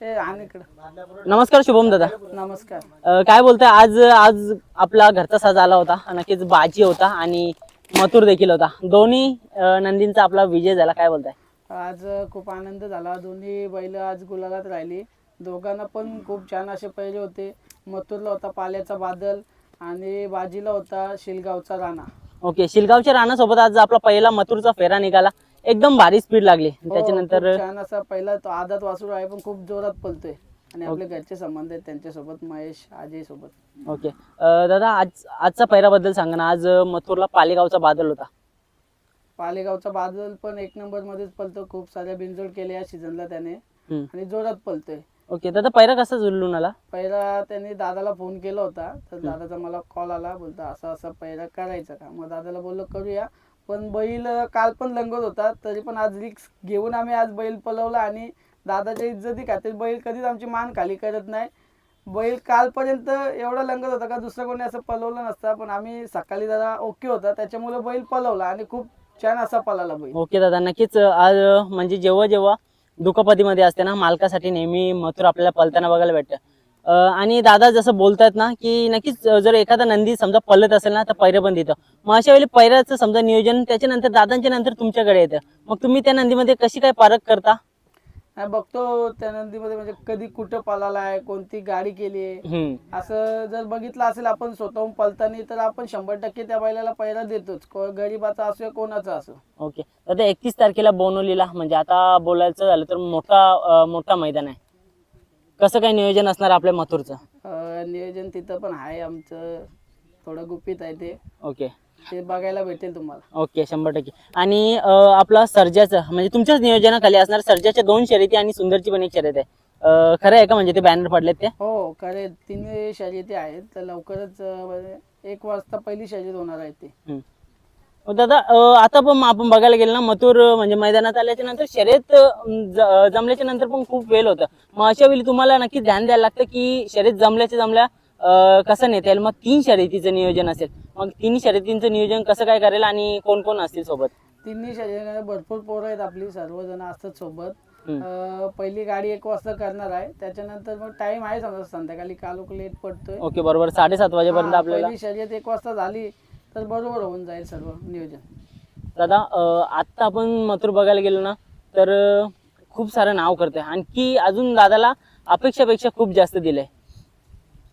ते आणि इकडं. नमस्कार शुभम दादा. नमस्कार. अ, काय बोलताय? आज आज आपला घरचा साज आला होता. नक्कीच बाजी होता आणि मथुर देखील होता. दोन्ही अ, नंदींचा आपला विजय झाला. काय बोलताय? आज खूप आनंद झाला. दोन्ही बैल आज गुलालात राहिली. दोघांना पण खूप छान असे पहिले होते. मथुरला होता पाल्याचा बादल आणि बाजीला होता शिलगावचा राणा. ओके शिलगावच्या राणासोबत आज आपला पहिला मथुरचा फेरा निघाला. एकदम भारी स्पीड लागली. हो, त्याच्यानंतर खूप छान असा पहिला तो आदात वासरू आहे पण खूप जोरात पलतोय. आणि आपले घरचे संबंध आहेत त्यांच्यासोबत महेश अजय सोबत. ओके. अ, दादा आज आजचा पहिऱ्याबद्दल सांगा ना. आज अ, मथुरला पालेगावचा बादल होता. पालेगावचा बादल पण एक नंबर मध्येच पलतो. खूप साऱ्या बिनजोड केल्या या सीझनला त्याने. हम्म. आणि जोरात पलतोय. ओके. दादा पहिरा कसा जुळून आला पहिला त्यांनी दादाला फोन केला होता. तर दादाचा मला कॉल आला. बोलता असं असं पहिला करायचं का? मग दादाला बोललो करूया. पण बैल काल पण लंगत होता तरी पण आज रिक्स घेऊन आम्ही आज बैल पलवला आणि दादाच्या इज्जती खातील बैल कधीच आमची मान खाली करत नाही. बैल कालपर्यंत एवढा लंगत होता का दुसरं कोणी असं पलवलं नसतं पण आम्ही सकाळी जरा ओके होता त्याच्यामुळे बैल पलवला आणि खूप छान असा पलाला बैल. ओके दादा नक्कीच आज म्हणजे जेव्हा जेव्हा दुखापतीमध्ये असते ना मालकासाठी नेहमी मथुर आपल्याला पलताना बघायला भेटतं. आणि दादा जसं बोलतायत ना की नक्कीच जर एखादा नंदी समजा पलत असेल ना तर पैरं पण देतं. मग अशा वेळी पैऱ्याचं समजा नियोजन त्याच्यानंतर दादांच्या नंतर तुमच्याकडे येतं. मग तुम्ही त्या नंदीमध्ये कशी काय पारख करता? बघतो त्या नंदीमध्ये म्हणजे कधी कुठं पलाला आहे कोणती गाडी केली आहे. असं जर बघितलं असेल आपण स्वतःहून पलतानी तर आपण शंभर टक्के त्या बैलाला पहिला देतोच. को- गरीबाचा असो कोणाचा असो. ओके. दादा एकतीस तारखेला बोनवलीला म्हणजे आता बोलायचं झालं तर मोठा अ, मोठा मैदान आहे. कसं काय नियोजन असणार आपल्या मथुरचं? अं, नियोजन तिथं पण आहे आमचं. थोडं गुपित आहे ते. ओके. ते बघायला भेटेल तुम्हाला. ओके शंभर टक्के. आणि अ, आपला सर्जाचं म्हणजे तुमच्याच नियोजनाखाली असणार सर्जाच्या दोन शर्यती आणि सुंदरची पण एक शर्यत आहे. अ, खरं आहे का म्हणजे ते बॅनर पडलेत ते? हो खरे तिन्ही शर्यती आहेत. तर लवकरच अं, म्हणजे एक वाजता पहिली शर्यत होणार आहे ती. हम्म. दादा आता पण आपण बघायला गेलं ना मथुर म्हणजे मैदानात आल्याच्यानंतर शर्यत जमल्याच्या नंतर पण खूप वेळ होतं. मग अशा वेळी तुम्हाला नक्की ध्यान द्यायला लागतं की शर्यत जमल्याच्या जमल्या कसं नेता येईल? मग तीन शर्यतीचं नियोजन असेल. मग तिन्ही शर्यतींचं नियोजन कसं काय करेल आणि कोण कोण असतील सोबत? तिन्ही शर्यत भरपूर पोरं आहेत आपली सर्वजण असतात सोबत. पहिली गाडी एक वाजता करणार आहे. त्याच्यानंतर मग टाइम आहे समजा संध्याकाळी कालोख लेट पडतोय. ओके बरोबर. साडेसात वाजेपर्यंत आपल्याला शर्यत एक वाजता झाली. तर बरोबर होऊन जाईल सर्व नियोजन. दादा आत्ता आपण मथुर बघायला गेलो ना तर खूप सारं नाव करतोय. आणखी अजून दादाला अपेक्षापेक्षा खूप जास्त दिलंय.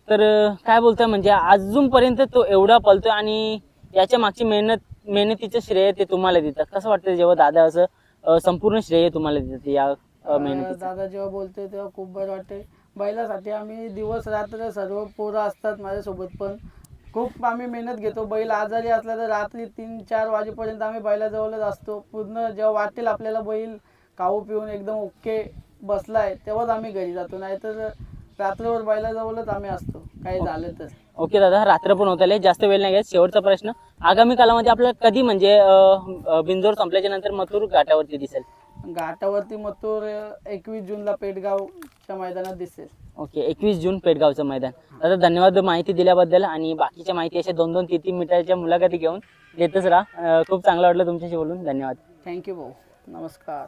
तर काय बोलतोय म्हणजे अजूनपर्यंत तो एवढा पलतोय आणि याच्या मागची मेहनत मेहनतीचं श्रेय ते तुम्हाला देतात. कसं वाटतं जेव्हा दादा असं संपूर्ण श्रेय तुम्हाला देतात या मेहनतीचं? दादा जेव्हा बोलतोय तेव्हा खूप बरं वाटते बैलासाठी आम्ही दिवस रात्र सर्व पोरं असतात माझ्यासोबत पण. खूप आम्ही मेहनत घेतो. बैल आजारी असला तर रात्री तीन चार वाजेपर्यंत आम्ही बैलाजवळच असतो. पूर्ण जेव्हा वाटेल आपल्याला बैल खाऊ पिऊन एकदम ओके बसलाय तेव्हाच आम्ही घरी जातो. नाहीतर रात्रभर बैलाजवळच आम्ही असतो. काही झालं तर. ओके दादा रात्र पण होत आले. जास्त वेळ नाही शेवटचा प्रश्न. आगामी कालामध्ये आपल्याला कधी म्हणजे बिंजोर संपल्याच्या नंतर मथुर घाटावरती दिसेल? घाटावरती मथुर एकवीस जूनला पेटगावच्या मैदानात दिसेल. ओके एकवीस जून पेडगावचं मैदान. दादा धन्यवाद माहिती दिल्याबद्दल आणि बाकीच्या माहिती अशा दोन दोन तीन तीन मीटरच्या मुलाखती घेऊन देतच राहा. अं, खूप चांगलं वाटलं तुमच्याशी बोलून. धन्यवाद. थँक्यू भाऊ. नमस्कार.